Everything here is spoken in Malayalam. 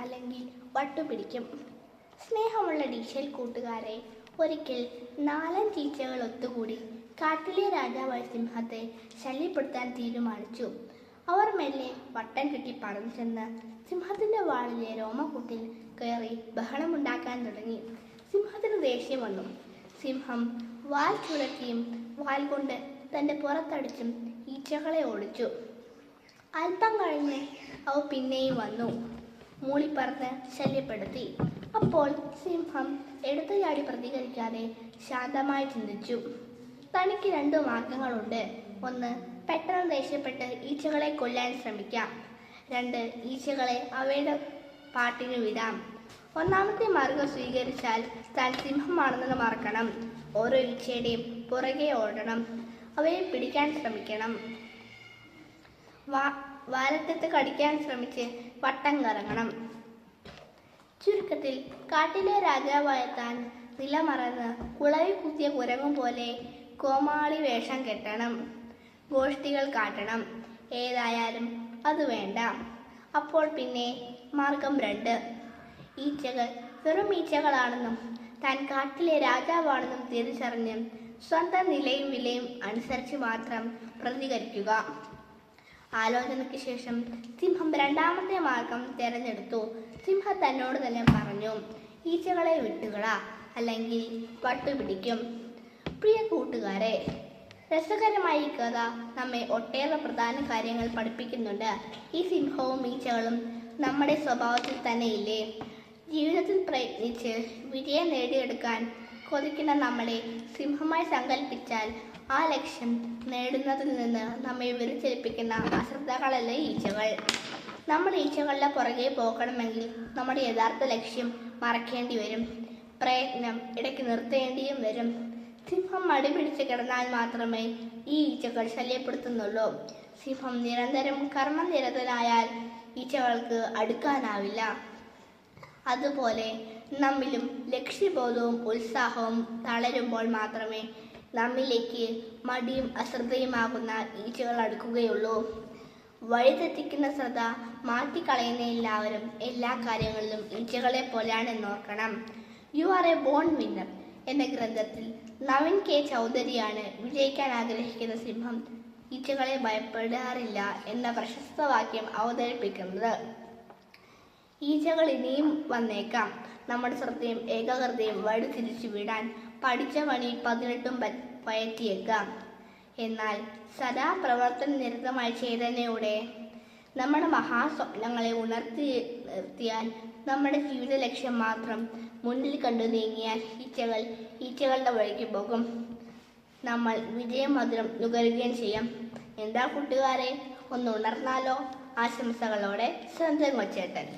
അല്ലെങ്കിൽ വട്ടുപിടിക്കും. സ്നേഹമുള്ള ഡീഷൽ കൂട്ടുകാരെ ഒരിക്കൽ നാലൻ ചീച്ചകൾ ഒത്തുകൂടി കാട്ടിലെ രാജാവായ സിംഹത്തെ ശല്യപ്പെടുത്താൻ തീരുമാനിച്ചു. അവർ മെല്ലെ വട്ടം കെട്ടി പറന്നു ചെന്ന് സിംഹത്തിന്റെ വാളിലെ രോമക്കൂട്ടിൽ കയറി ബഹളമുണ്ടാക്കാൻ തുടങ്ങി. സിംഹത്തിന് ദേഷ്യം വന്നു. സിംഹം വാൽ ചുഴറ്റിയും വാൽ കൊണ്ട് തന്റെ പുറത്തടിച്ചും ഈച്ചകളെ ഓടിച്ചു. അല്പം കഴിഞ്ഞ് അവ പിന്നെയും വന്നു. മൂളിപ്പറന്ന് ശല്യപ്പെടുത്തി. അപ്പോൾ സിംഹം എടുത്തുചാടി പ്രതികരിക്കാതെ ശാന്തമായി ചിന്തിച്ചു. തനിക്ക് രണ്ട് മാർഗങ്ങളുണ്ട്. ഒന്ന് പെട്ടെന്ന് ദേഷ്യപ്പെട്ട് ഈച്ചകളെ കൊല്ലാൻ ശ്രമിക്കാം. രണ്ട് ഈച്ചകളെ അവയുടെ പാട്ടിന് വിടാം. ഒന്നാമത്തെ മാർഗം സ്വീകരിച്ചാൽ താൻ സിംഹമാണെന്ന് മറക്കണം. ഓരോ ഈച്ചയുടെയും പുറകെ ഓടണം. അവയെ പിടിക്കാൻ ശ്രമിക്കണം. വാലറ്റത്ത് കടിക്കാൻ ശ്രമിച്ച് വട്ടം കറങ്ങണം. ചുരുക്കത്തിൽ കാട്ടിലെ രാജാവായ താൻ നിലമറന്ന് കുളവി കുത്തിയ കുരങ്ങും പോലെ കോമാളി വേഷം കെട്ടണം. ഗോഷ്ഠികൾ കാട്ടണം. ഏതായാലും അത് വേണ്ട. അപ്പോൾ പിന്നെ മാർഗം രണ്ട്. ഈച്ചകൾ വെറും ഈച്ചകളാണെന്നും താൻ കാട്ടിലെ രാജാവാണെന്നും തിരിച്ചറിഞ്ഞ് സ്വന്തം നിലയും വിലയും അനുസരിച്ച് മാത്രം പ്രതികരിക്കുക. ആലോചനയ്ക്ക് ശേഷം സിംഹം രണ്ടാമത്തെ മാർഗം തിരഞ്ഞെടുത്തു. സിംഹം തന്നോട് തന്നെ പറഞ്ഞു ഈച്ചകളെ വിട്ടുകള അല്ലെങ്കിൽ പട്ടുപിടിക്കും. പ്രിയ കൂട്ടുകാരെ രസകരമായി കഥ നമ്മെ ഒട്ടേറെ പ്രധാന കാര്യങ്ങൾ പഠിപ്പിക്കുന്നുണ്ട്. ഈ സിംഹവും ഈച്ചകളും നമ്മുടെ സ്വഭാവത്തിൽ തന്നെയില്ലേ? ജീവിതത്തിൽ പ്രയത്നിച്ച് വിജയം നേടിയെടുക്കാൻ കൊതിക്കുന്ന നമ്മളെ സിംഹമായി സങ്കല്പിച്ചാൽ ആ ലക്ഷ്യം നേടുന്നതിൽ നിന്ന് നമ്മെ വിളിച്ചേൽപ്പിക്കുന്ന അശ്രദ്ധകളല്ല ഈച്ചകൾ? നമ്മൾ ഈച്ചകളുടെ പുറകെ പോകണമെങ്കിൽ നമ്മുടെ യഥാർത്ഥ ലക്ഷ്യം മറക്കേണ്ടി വരും. പ്രയത്നം ഇടയ്ക്ക് നിർത്തേണ്ടിയും വരും. സിംഹം മടി പിടിച്ച് കിടന്നാൽ മാത്രമേ ഈ ഈച്ചകൾ ശല്യപ്പെടുത്തുന്നുള്ളൂ. സിംഹം നിരന്തരം കർമ്മനിരതനായാൽ ഈച്ചകൾക്ക് അടുക്കാനാവില്ല. അതുപോലെ നമ്മിലും ലക്ഷ്യബോധവും ഉത്സാഹവും തളരുമ്പോൾ മാത്രമേ നമ്മിലേക്ക് മടിയും അശ്രദ്ധയുമാകുന്ന ഈച്ചകൾ അടുക്കുകയുള്ളൂ. വഴിതെറ്റിക്കുന്ന ശ്രദ്ധ മാറ്റിക്കളയുന്ന എല്ലാവരും എല്ലാ കാര്യങ്ങളിലും ഈച്ചകളെ പോലെയാണെന്ന് ഓർക്കണം. You are a born winner എന്ന ഗ്രന്ഥത്തിൽ നവീൻ കെ. ചൗധരിയാണ് വിജയിക്കാൻ ആഗ്രഹിക്കുന്ന സിംഹം. ഈച്ചകളെ ഭയപ്പെടാറില്ല എന്ന പ്രശസ്ത വാക്യം അവതരിപ്പിക്കുന്നത്. ഈച്ചകൾ ഇനിയും വന്നേക്കാം. നമ്മുടെ ശ്രദ്ധയും ഏകാഗ്രതയും വഴിതിരിച്ചു വിടാൻ പഠിച്ച പണി പതിനെട്ടും പയറ്റിയേക്കാം. എന്നാൽ സദാ പ്രവർത്തന നിരതമായ ചേതനയോടെ നമ്മുടെ മഹാസ്വപ്നങ്ങളെ ഉണർത്തി നിർത്തിയാൽ നമ്മുടെ ജീവിത ലക്ഷ്യം മാത്രം മുന്നിൽ കണ്ടു നീങ്ങിയാൽ ഈച്ചകൾ ഈച്ചകളുടെ വഴിക്ക് പോകും. നമ്മൾ വിജയമധുരം നുകരുകയും ചെയ്യാം. എന്താ കൂട്ടുകാരെ ഒന്ന് ഉണർന്നാലോ? ആശംസകളോടെ സ്വന്തം കൊച്ചേട്ടൻ